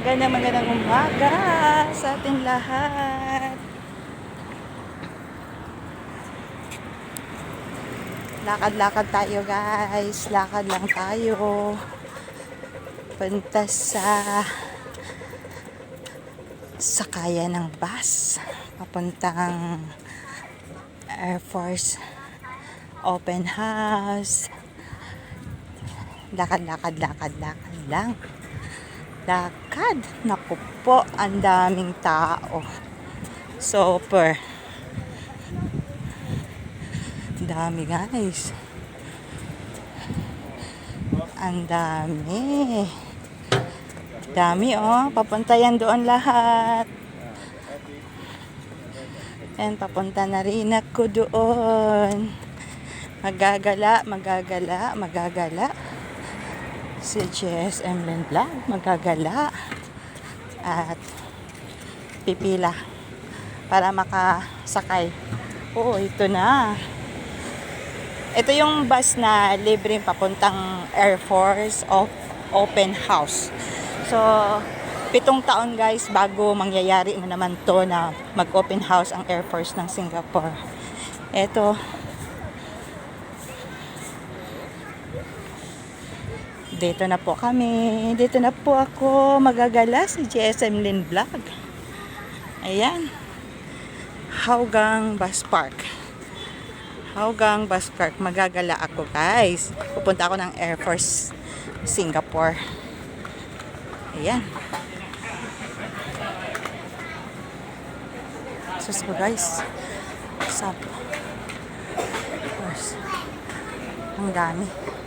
Magandang magandang umaga sa ating lahat. Lakad-lakad tayo guys. Lakad lang tayo. Punta sa sakaya ng bus. Papuntang Air Force Open House. Lakad, lakad, lakad, lakad lang. Lakad. Naku po, ang daming tao. Super. Dami guys. Ang dami. Dami oh. Papunta yan doon lahat. Yan, papunta na rin ako doon. Magagala, magagala, magagala. Si GSM Lindblad, magagala. At pipila para makasakay. Oo, ito na. Ito yung bus na libreng papuntang Air Force of Open House. So, pitong taon guys bago mangyayari na naman to na mag-open house ang Air Force ng Singapore. Ito, dito na po kami. Dito na po ako magagala sa GSM Lin Vlog. Ayan. Haugang Bus Park. Haugang Bus Park. Magagala ako guys. Pupunta ako ng Air Force Singapore. Ayan. Sus ko guys. Sap. Ang dami.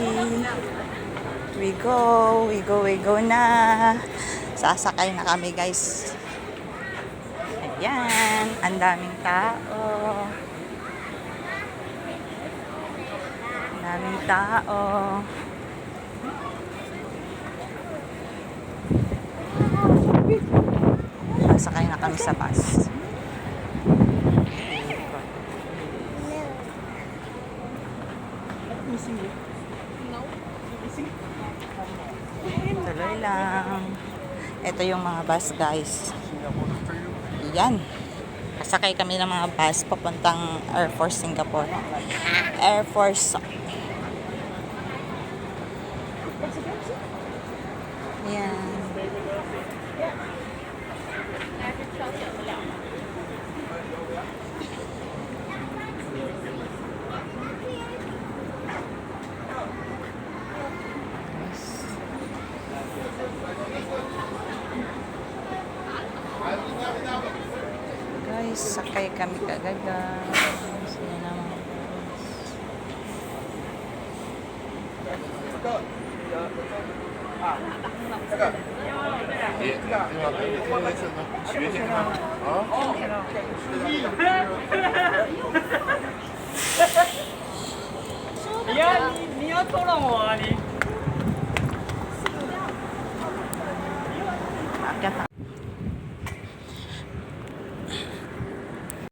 Ready. We go, we go, we go na. Sasakay na kami guys. Ayan, ang daming tao. Ang daming tao. Sasakay na kami sa bus. Tuloy lang. Ito yung mga bus guys. Yan. Kasakay kami ng mga bus papuntang Air Force Singapore. Air Force. Yan. Guys, sakay kami kagad guys. Yan ang mga